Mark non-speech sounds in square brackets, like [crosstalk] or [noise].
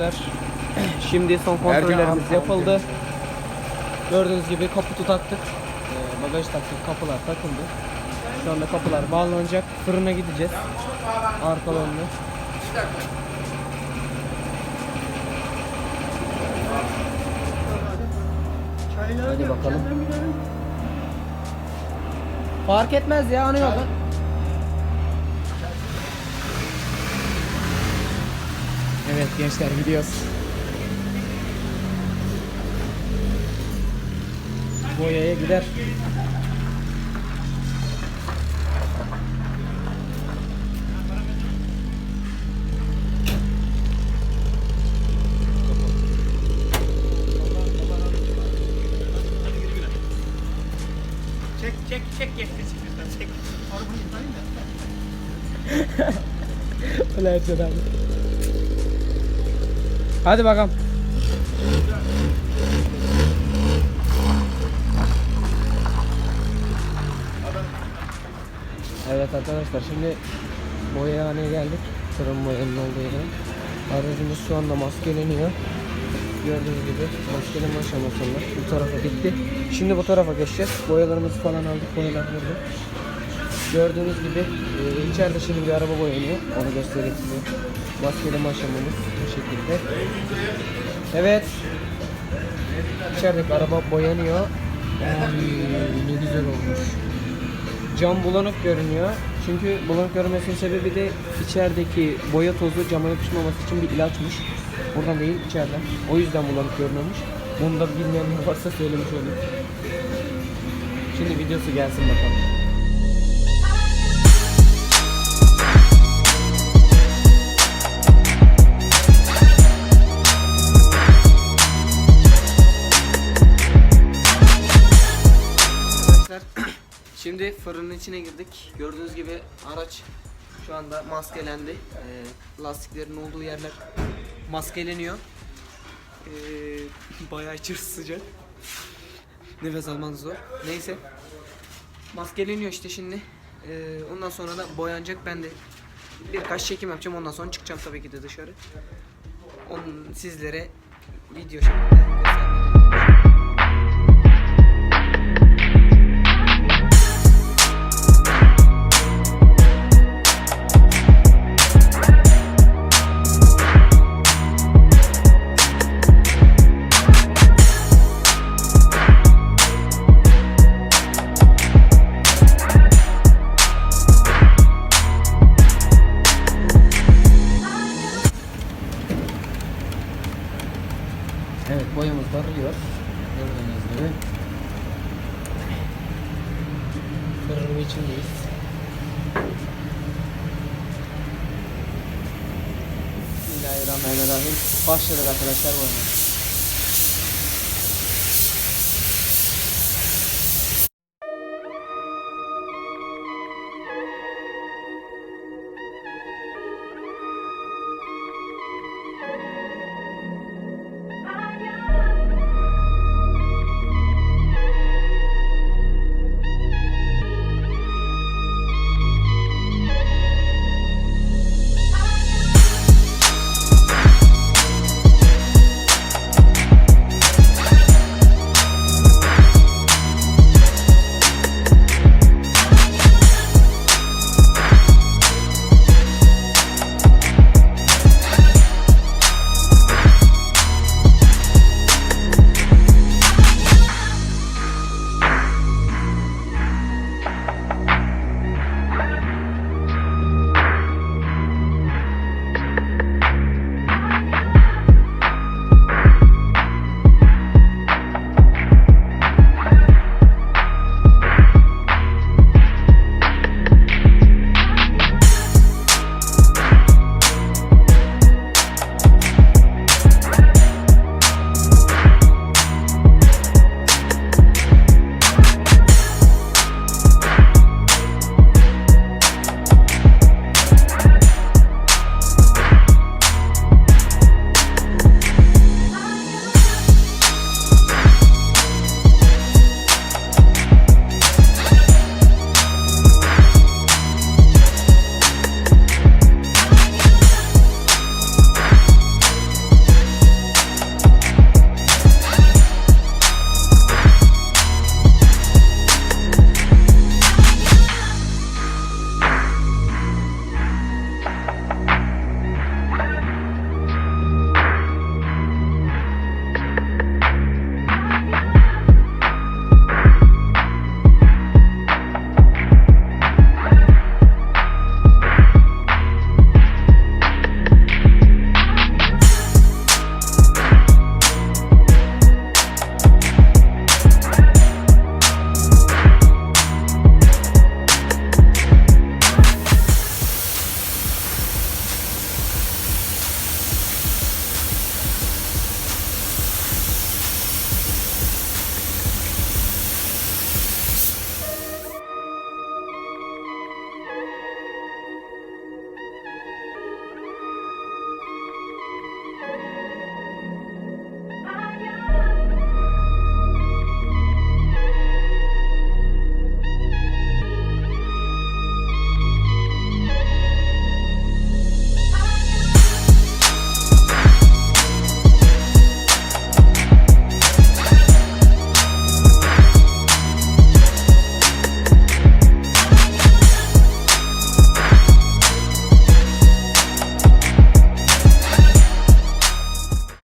arkadaşlar. Şimdi son kontrollerimiz yapıldı. Gördüğünüz gibi kaputu taktık. Ee, bagaj taktık. Kapılar takıldı. Şu anda kapılar bağlanacak. Fırına gideceğiz. Arkalı önlü. Hadi bakalım. Fark etmez ya ana yoldan. Gençler gidiyoruz. Boyaya gider. Çek çek çek çıkıştan çek. Arabayı yıkayın da. [laughs] Erçen abi. Hadi bakalım. Evet arkadaşlar şimdi boyahaneye geldik. Fırın boyanın olduğu yere. Aracımız şu anda maskeleniyor. Gördüğünüz gibi maskeleme aşamasında bu tarafa bitti. Şimdi bu tarafa geçeceğiz. Boyalarımızı falan aldık. Boyalar burada. Gördüğünüz gibi e, içeride şimdi bir araba boyanıyor. Onu göstereyim size. Maskeleme aşamamız bu şekilde. Evet. İçerideki araba boyanıyor. Ay, ne güzel olmuş. Cam bulanık görünüyor. Çünkü bulanık görünmesinin sebebi de içerideki boya tozu cama yapışmaması için bir ilaçmış. Buradan değil içeriden. O yüzden bulanık görünüyormuş. Bunu da bilmeyenler varsa söylemiş olayım. Şimdi videosu gelsin bakalım. Şimdi fırının içine girdik. Gördüğünüz gibi araç şu anda maskelendi. Ee, lastiklerin olduğu yerler maskeleniyor. Ee, bayağı içerisi sıcak. Nefes alman zor. Neyse. Maskeleniyor işte şimdi. Ee, ondan sonra da boyanacak. Ben de birkaç çekim yapacağım. Ondan sonra çıkacağım tabii ki de dışarı. Onun sizlere video şeklinde göstermeye Fırının içindeyiz. Bismillahirrahmanirrahim. Başladık arkadaşlar boyamaya.